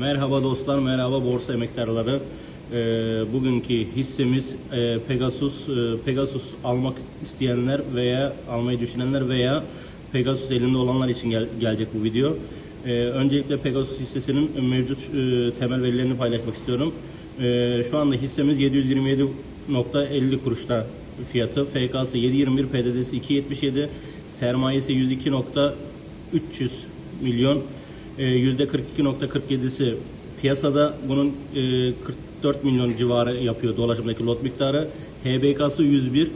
Merhaba dostlar, merhaba borsa emektarları. Ee, bugünkü hissemiz e, Pegasus. Ee, Pegasus almak isteyenler veya almayı düşünenler veya Pegasus elinde olanlar için gel- gelecek bu video. Ee, öncelikle Pegasus hissesinin mevcut e, temel verilerini paylaşmak istiyorum. Ee, şu anda hissemiz 727.50 kuruşta fiyatı. FK'sı 7.21, PDD'si 2.77, sermayesi 102.300 milyon. Ee, %42.47'si piyasada bunun e, 44 milyon civarı yapıyor dolaşımdaki lot miktarı. HBK'sı 101.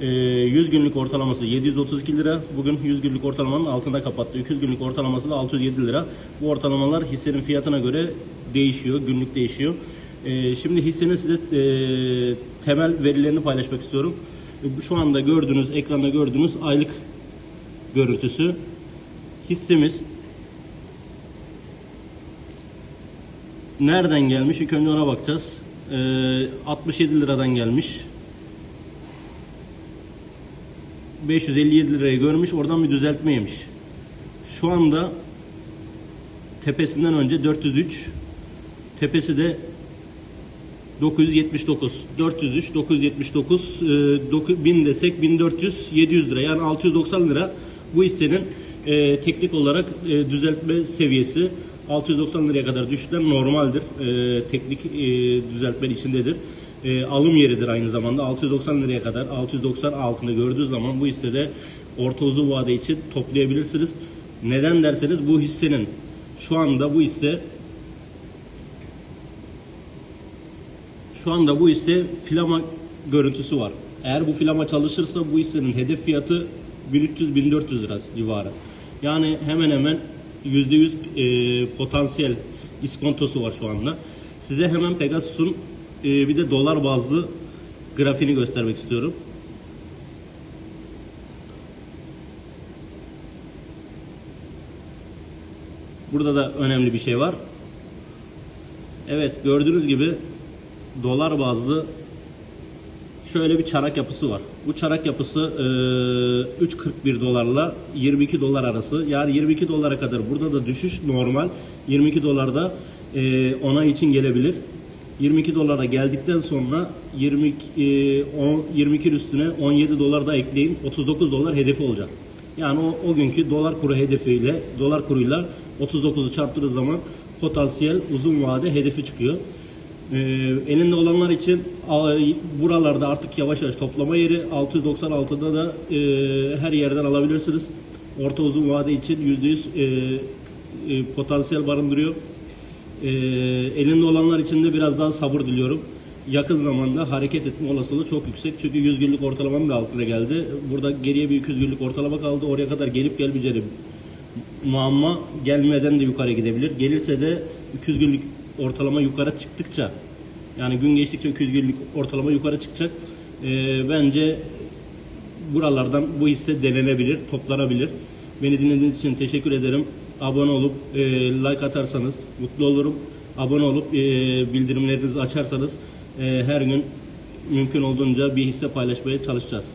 Ee, 100 günlük ortalaması 732 lira. Bugün 100 günlük ortalamanın altında kapattı. 200 günlük ortalaması da 607 lira. Bu ortalamalar hissenin fiyatına göre değişiyor. Günlük değişiyor. Ee, şimdi hissenin size e, temel verilerini paylaşmak istiyorum. E, Şu anda gördüğünüz, ekranda gördüğünüz aylık görüntüsü. Hissemiz Nereden gelmiş? İlk önce ona bakacağız. Ee, 67 liradan gelmiş. 557 lirayı görmüş. Oradan bir düzeltme yemiş. Şu anda tepesinden önce 403 tepesi de 979 403 979 e, 9 1000 desek 1400 700 lira yani 690 lira bu hissenin e, teknik olarak e, düzeltme seviyesi 690 liraya kadar düşüşler normaldir. E, teknik e, düzeltme içindedir. E, alım yeridir aynı zamanda. 690 liraya kadar 690 altında gördüğü zaman bu hissede orta uzun vade için toplayabilirsiniz. Neden derseniz bu hissenin şu anda bu hisse Şu anda bu hisse filama görüntüsü var. Eğer bu filama çalışırsa bu hissenin hedef fiyatı 1300-1400 lira civarı. Yani hemen hemen %100 e, potansiyel iskontosu var şu anda. Size hemen Pegasus'un e, bir de dolar bazlı grafiğini göstermek istiyorum. Burada da önemli bir şey var. Evet gördüğünüz gibi dolar bazlı şöyle bir çarak yapısı var. Bu çarak yapısı e, 3.41 dolarla 22 dolar arası. Yani 22 dolara kadar burada da düşüş normal. 22 dolarda e, onay için gelebilir. 22 dolara geldikten sonra 22 e, 10, 22 üstüne 17 dolar da ekleyin. 39 dolar hedefi olacak. Yani o, o günkü dolar kuru hedefiyle, dolar kuruyla 39'u çarptığınız zaman potansiyel uzun vade hedefi çıkıyor. Ee, elinde olanlar için buralarda artık yavaş yavaş toplama yeri 696'da da e, her yerden alabilirsiniz. Orta uzun vade için %100 e, e, potansiyel barındırıyor. E, elinde olanlar için de biraz daha sabır diliyorum. Yakın zamanda hareket etme olasılığı çok yüksek. Çünkü 100 günlük ortalamanın da altına geldi. Burada geriye bir 200 günlük ortalama kaldı. Oraya kadar gelip gelmeyeceğini muamma gelmeden de yukarı gidebilir. Gelirse de 200 günlük ortalama yukarı çıktıkça yani gün geçtikçe 200 günlük ortalama yukarı çıkacak. Ee, bence buralardan bu hisse denenebilir, toplanabilir. Beni dinlediğiniz için teşekkür ederim. Abone olup e, like atarsanız mutlu olurum. Abone olup e, bildirimlerinizi açarsanız e, her gün mümkün olduğunca bir hisse paylaşmaya çalışacağız.